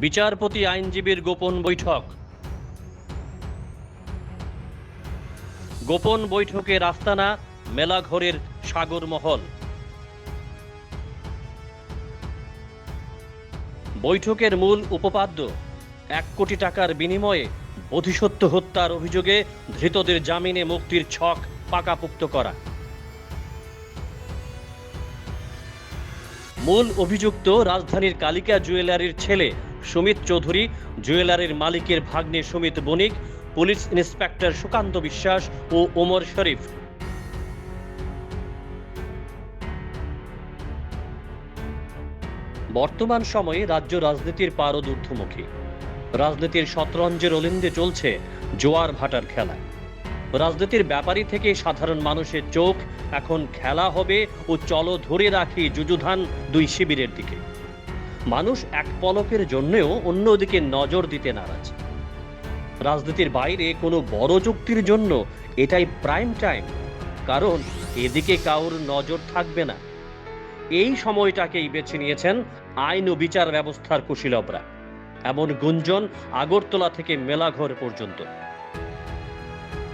বিচারপতি আইনজীবীর গোপন বৈঠক। গোপন বৈঠকে রাস্তানা, মেলাঘরের সাগরমহল। বৈঠকের মূল উপপাদ্য, এক কোটি টাকার বিনিময়ে অধিসত্য হত্যার অভিযোগে ধৃতদের জামিনে মুক্তির ছক পাকাপুক্ত করা। মূল অভিযুক্ত রাজধানীর কালিকা জুয়েলারির ছেলে সুমিত চৌধুরী, জুয়েলারির মালিকের ভাগ্নে সুমিত বণিক, পুলিশ ইন্সপেক্টর সুকান্ত বিশ্বাস ও ওমর শরীফ। বর্তমান সময়ে রাজ্য রাজনীতির পারদ ঊর্ধ্বমুখী রাজনীতির শতরঞ্জের অলিন্দে চলছে জোয়ার ভাটার খেলা। রাজনীতির ব্যাপারী থেকে সাধারণ মানুষের চোখ, এখন খেলা হবে ও চলো ধরে রাখি যুযুধান দুই শিবিরের দিকে। মানুষ এক পলকের জন্যেও অন্যদিকে নজর দিতে নারাজ। রাজনীতির বাইরে কোনো বড় চুক্তির জন্য এটাই প্রাইম টাইম কারণ এদিকে কাউর নজর থাকবে না। এই সময়টাকেই বেছে নিয়েছেন আইন ও বিচার ব্যবস্থার কুশীলবরা। এমন গুঞ্জন আগরতলা থেকে মেলাঘর পর্যন্ত।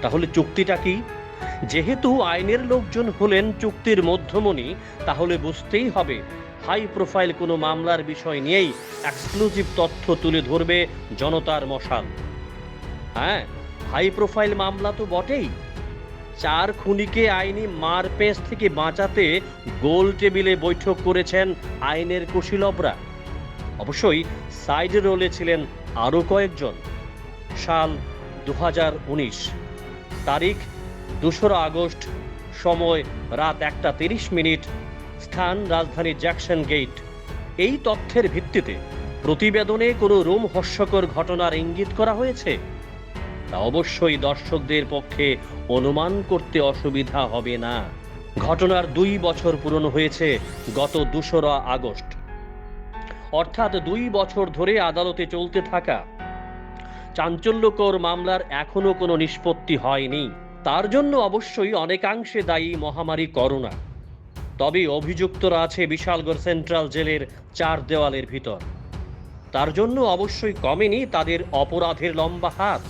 তাহলে চুক্তিটা কি? যেহেতু আইনের লোকজন হলেন চুক্তির মধ্যমণি, তাহলে বুঝতেই হবে হাই প্রোফাইল কোনো মামলার বিষয় নিয়েই এক্সক্লুসিভ তথ্য তুলে ধরবে জনতার মশাল। হ্যাঁ হাই প্রোফাইল মামলা তো বটেই। চার খুনিকে আইনি মারপেঁচ থেকে বাঁচাতে গোল টেবিলে বৈঠক করেছেন আইনের কুশীলবরা। অবশ্যই সাইড রোলে ছিলেন আরও কয়েকজন। সাল দু হাজার উনিশ তারিখ দোসরা আগস্ট সময় রাত একটা তিরিশ মিনিট স্থান রাজধানী জ্যাকসন গেট এই তথ্যের ভিত্তিতে প্রতিবেদনে কোনো রোম হর্ষকর ঘটনার ইঙ্গিত করা হয়েছে? তা অবশ্যই দর্শকদের পক্ষে অনুমান করতে অসুবিধা হবে না। ঘটনার দুই বছর পূরণ হয়েছে গত দুশোরা আগস্ট। অর্থাৎ দুই বছর ধরে আদালতে চলতে থাকা। চাঞ্চল্যকর মামলার এখনও কোনো নিষ্পত্তি হয়নি। তার জন্য অবশ্যই অনেকাংশে দায়ী মহামারী করোনা। তবে অভিযুক্তরা আছে বিশালগড় সেন্ট্রাল জেলের চার দেওয়ালের ভিতর। তার জন্য অবশ্যই কমেনি তাদের অপরাধের লম্বা হাত।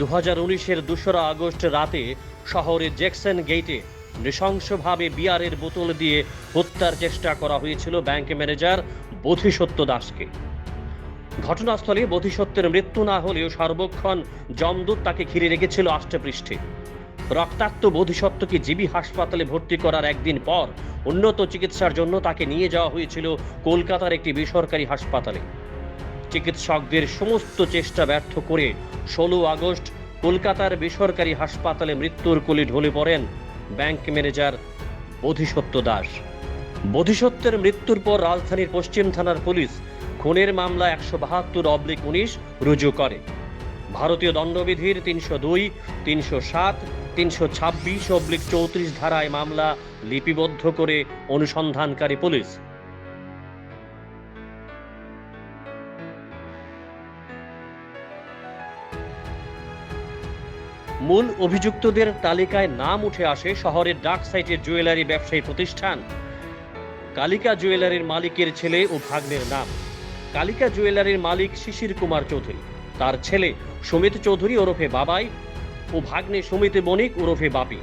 দু হাজার উনিশের দোসরা আগস্ট রাতে শহরের জ্যাকসন গেটে নৃশংসভাবে বিয়ারের বোতল দিয়ে হত্যার চেষ্টা করা হয়েছিল ব্যাংক ম্যানেজার বোধিসত্য দাসকে। ঘটনাস্থলে বোধিসত্ত্বের মৃত্যু না হলেও সর্বক্ষণ জমদূত তাকে ঘিরে রেখেছিল আষ্টপৃষ্ঠে। রক্তাক্ত বোধিসত্ত্বকে জিবি হাসপাতালে ভর্তি করার একদিন পর উন্নত চিকিৎসার জন্য তাকে নিয়ে যাওয়া হয়েছিল কলকাতার একটি বেসরকারি হাসপাতালে। চিকিৎসকদের সমস্ত চেষ্টা ব্যর্থ করে ষোলো আগস্ট কলকাতার বেসরকারি হাসপাতালে মৃত্যুর কোলে ঢলে পড়েন ব্যাংক ম্যানেজার বোধিসত্ব দাস। বোধিসত্ত্বের মৃত্যুর পর রাজধানীর পশ্চিম থানার পুলিশ খুনের মামলা একশো বাহাত্তর অবলিক উনিশ রুজু করে। ভারতীয় দণ্ডবিধির তিনশো দুই, তিনশো সাত, তিনশো ছাব্বিশ অবলিক চৌত্রিশ ধারায় মামলা লিপিবদ্ধ করে অনুসন্ধানকারী পুলিশ। মূল অভিযুক্তদের তালিকায় নাম উঠে আসে শহরের ডাক সাইটের জুয়েলারি ব্যবসায়ী প্রতিষ্ঠান। কালিকা জুয়েলারির মালিকের ছেলে ও ভাগ্নের নাম। কালিকা জুয়েলারির মালিক শিশির কুমার চৌধুরী। তার ছেলে সুমিত চৌধুরী ওরফে বাবাই ও ভাগ্নে সুমিত বণিক ওরফে বাপি।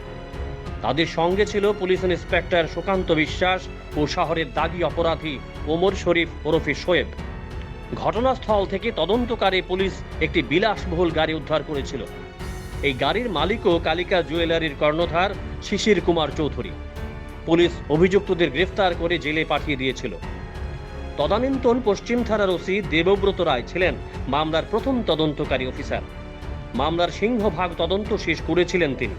তাদের সঙ্গে ছিল পুলিশ ইন্সপেক্টর সুকান্ত বিশ্বাস ও শহরের দাগি অপরাধী ওমর শরীফ ওরফে শোয়েব। ঘটনাস্থল থেকে তদন্তকারী পুলিশ একটি বিলাসবহুল গাড়ি উদ্ধার করেছিল। এই গাড়ির মালিকও কালিকা জুয়েলারির কর্ণধার শিশির কুমার চৌধুরী। পুলিশ অভিযুক্তদের গ্রেফতার করে জেলে পাঠিয়ে দিয়েছিল। তদানীন্তন পশ্চিম থানার ওসি দেবব্রত রায় ছিলেন মামলার প্রথম তদন্তকারী অফিসার। মামলার সিংহভাগ তদন্ত শেষ করেছিলেন তিনি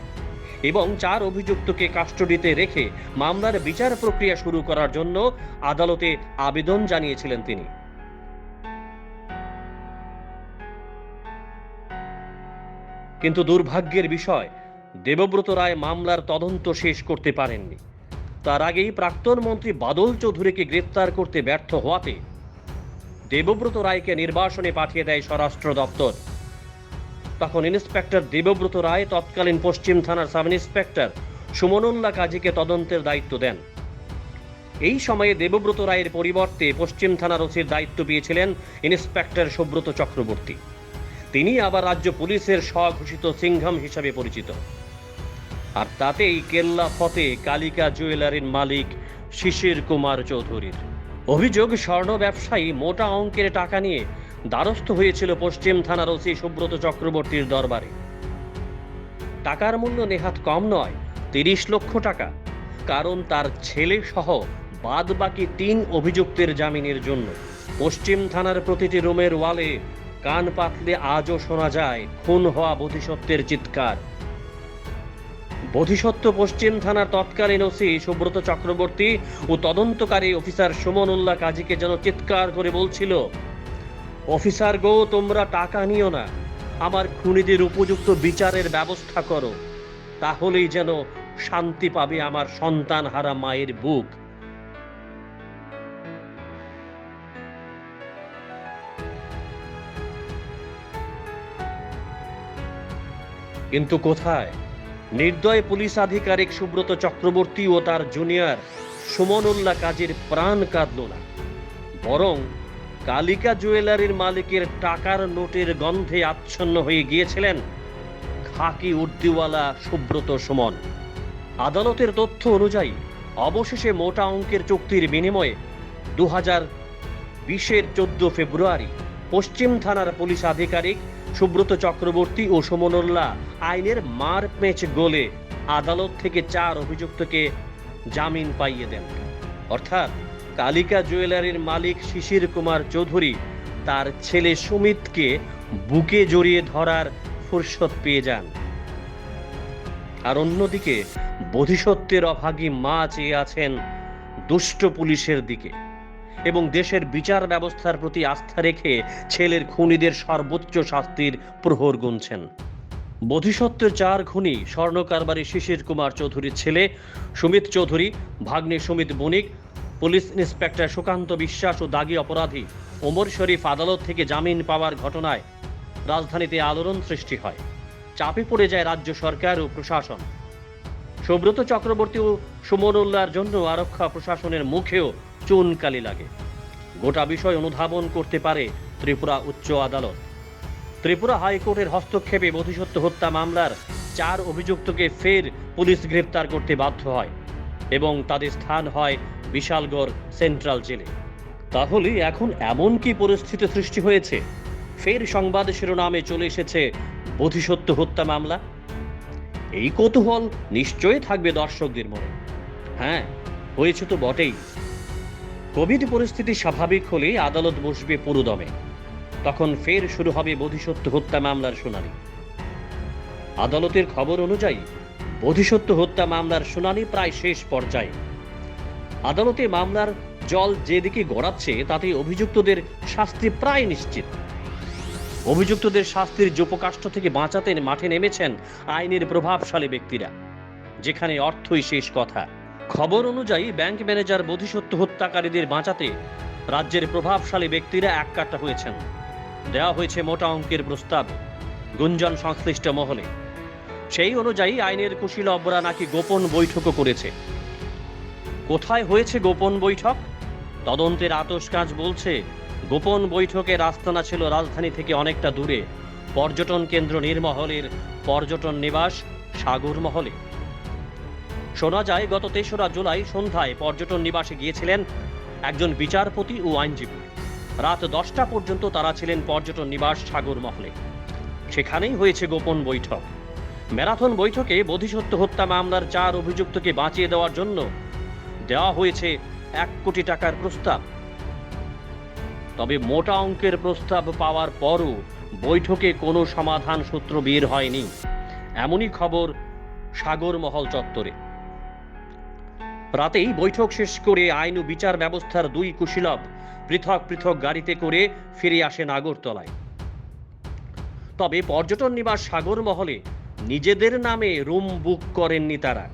এবং চার অভিযুক্তকে কাস্টডিতে রেখে মামলার বিচার প্রক্রিয়া শুরু করার জন্য আদালতে আবেদন জানিয়েছিলেন তিনি। কিন্তু দুর্ভাগ্যের বিষয়, দেবব্রত রায় মামলার তদন্ত শেষ করতে পারেননি। তার আগেই প্রাক্তন মন্ত্রী বাদল চৌধুরীকে গ্রেফতার করতে ব্যর্থ হওয়াতে দেবব্রত রায়কে নির্বাসনে পাঠিয়ে দেয় স্বরাষ্ট্র দপ্তর। তখন ইন্সপেক্টর দেবব্রত রায় তৎকালীন পশ্চিম থানার সাব ইন্সপেক্টর সুমনুল্লাহ কাজীকে তদন্তের দায়িত্ব দেন। এই সময়ে দেবব্রত রায়ের পরিবর্তে পশ্চিম থানার ওসির দায়িত্ব পেয়েছিলেন ইন্সপেক্টর সুব্রত চক্রবর্তী। তিনি আবার রাজ্য পুলিশের স্বঘোষিত সিংঘম হিসাবে পরিচিত। আর তাতেই কেল্লা ফতে কালিকা জুয়েলারির মালিক শিশির কুমার চৌধুরীর। অভিযোগ, স্বর্ণ ব্যবসায়ী মোটা অঙ্কের টাকা নিয়ে দ্বারস্থ হয়েছিল পশ্চিম থানার ওসি সুব্রত চক্রবর্তীর দরবারে। টাকার মূল্য নেহাত কম নয়, তিরিশ লক্ষ টাকা। কারণ তার ছেলে সহ বাদ বাকি তিন অভিযুক্তের জামিনের জন্য পশ্চিম থানার প্রতিটি রুমের ওয়ালে কান পাতলে আজও শোনা যায়, খুন হওয়া বোধিসত্ত্বের চিৎকার। বোধিসত্ত্ব পশ্চিম থানার তৎকালীন ওসি সুব্রত চক্রবর্তী ও তদন্তকারী অফিসার সুমন উল্লাহ কাজীকে যেন চিৎকার করে বলছিল, অফিসার গো, তোমরা টাকা নিও না। আমার খুনিদের উপযুক্ত বিচারের ব্যবস্থা করো। তাহলেই যেন শান্তি পাবে আমার সন্তান হারা মায়ের বুক। কিন্তু কোথায়? নির্দয় পুলিশ আধিকারিক সুব্রত চক্রবর্তী ও তার জুনিয়র সুমনুল্লাহ কাজীর প্রাণ কাঁদল না। বরং কালিকা জুয়েলারির মালিকের টাকার নোটের গন্ধে আচ্ছন্ন হয়ে গিয়েছিলেন খাকি উর্দিওয়ালা সুব্রত সুমন। আদালতের তথ্য অনুযায়ী, অবশেষে মোটা অঙ্কের চুক্তির বিনিময়ে দু হাজার বিশের চোদ্দ ফেব্রুয়ারি পশ্চিম থানার পুলিশ আধিকারিক সুব্রত চক্রবর্তী ও সুমনুল্লাহ আইনের মার পেঁচ গোলে আদালত থেকে চার অভিযুক্তকে জামিন পাইয়ে দেন। অর্থাৎ কালিকা জুয়েলারির মালিক শিশির কুমার চৌধুরী তার ছেলে সুমিতকে বুকে জড়িয়ে ধরার ফুরসত পেয়ে যান। আর অন্যদিকে বোধিসত্ত্বের অভাগী মা চেয়ে আছেন দুষ্ট পুলিশের দিকে। এবং দেশের বিচার ব্যবস্থার প্রতি আস্থা রেখে ছেলের খুনিদের সর্বোচ্চ শাস্তির প্রহর গুনছেন। বোধিসত্ত্বের চার খুনি স্বর্ণ কারবারি শিশির কুমার চৌধুরীর ছেলে, সুমিত চৌধুরী, ভাগ্নে সুমিত বণিক, পুলিশ ইন্সপেক্টর সুকান্ত বিশ্বাস ও দাগি অপরাধী ওমর শরীফ আদালত থেকে জামিন পাওয়ার ঘটনায় রাজধানীতে আলোড়ন সৃষ্টি হয়। চাপে পড়ে যায় রাজ্য সরকার ও প্রশাসন। সুব্রত চক্রবর্তী ও সুমন উল্লাহর জন্য আরক্ষা প্রশাসনের মুখেও চুনকালি লাগে। গোটা বিষয় অনুধাবন করতে পারে ত্রিপুরা উচ্চ আদালত। ত্রিপুরা হাইকোর্টের হস্তক্ষেপে বোধিসত্ত্ব হত্যা মামলার চার অভিযুক্তকে ফের পুলিশ গ্রেপ্তার করতে বাধ্য হয় এবং তাদের স্থান হয় বিশালগড় সেন্ট্রাল জেলে। তাহলে এখন এমন কি পরিস্থিতি সৃষ্টি হয়েছে? ফের সংবাদ শিরোনামে চলে এসেছে বোধিসত্ত্ব হত্যা মামলা। এই কৌতূহল নিশ্চয়ই থাকবে দর্শকদের মনে। হ্যাঁ হয়েছে তো বটেই। কোভিড পরিস্থিতি স্বাভাবিক হলে আদালত বসবে পুরোদমে। তখন ফের শুরু হবে বোধিসত্ত্ব হত্যা মামলার শুনানি। আদালতের খবর অনুযায়ী, বোধিসত্ত্ব হত্যা মামলার শুনানি প্রায় শেষ পর্যায়ে। আদালতে মামলার জল যেদিকে গড়াচ্ছে, তাতে অভিযুক্তদের শাস্তি প্রায় নিশ্চিত। অভিযুক্তদের শাস্তির যোপকাষ্ঠ থেকে বাঁচাতে মাঠে নেমেছেন আইনের প্রভাবশালী ব্যক্তিরা, যেখানে অর্থই শেষ কথা। খবর অনুযায়ী, ব্যাংক ম্যানেজার বোধিসত্ত্ব হত্যাকারীদের বাঁচাতে রাজ্যের প্রভাবশালী ব্যক্তিরা এককাট্টা হয়েছেন। দেওয়া হয়েছে মোটা অঙ্কের প্রস্তাব গুঞ্জন সংশ্লিষ্ট মহলে। সেই অনুযায়ী, আইনের কুশীলবরা নাকি গোপন বৈঠকও করেছে। কোথায় হয়েছে গোপন বৈঠক? তদন্তের আতস কাজ বলছে, গোপন বৈঠকের আস্তানা ছিল রাজধানী থেকে অনেকটা দূরে। পর্যটন কেন্দ্র নির্মহলের পর্যটন নিবাস সাগর মহলে শোনা যায়, গত তেসরা জুলাই সন্ধ্যায় পর্যটন নিবাসে গিয়েছিলেন একজন বিচারপতি ও আইনজীবী। রাত দশটা পর্যন্ত তারা ছিলেন পর্যটন নিবাস সাগর মহলে। সেখানেই হয়েছে গোপন বৈঠক। ম্যারাথন বৈঠকে বোধিসত্ত্ব হত্যা মামলার চার অভিযুক্তকে বাঁচিয়ে দেওয়ার জন্য দেওয়া হয়েছে এক কোটি টাকার প্রস্তাব। তবে মোটা অঙ্কের প্রস্তাব পাওয়ার পরও বৈঠকে কোনো সমাধান সূত্র বের হয়নি। এমনই খবর সাগরমহল চত্বরে। রাতেই বৈঠক শেষ করে আইন ও বিচার ব্যবস্থার দুই কুশীলব পৃথক পৃথক গাড়িতে করে ফিরে আসেন আগরতলায়। তবে পর্যটন নিবাস সাগরমহলে নিজেদের নামে রুম বুক করেননি তারা।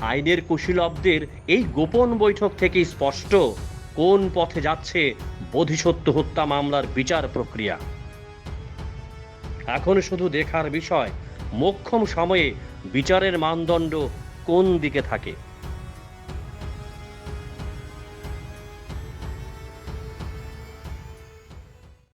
আইনের কুশীলবদের এই গোপন বৈঠক থেকে স্পষ্ট কোন পথে যাচ্ছে বোধিসত্ত্ব হত্যা মামলার বিচার প্রক্রিয়া। এখন শুধু দেখার বিষয়, মোক্ষম সময়ে বিচারের মানদণ্ড কোন দিকে থাকে?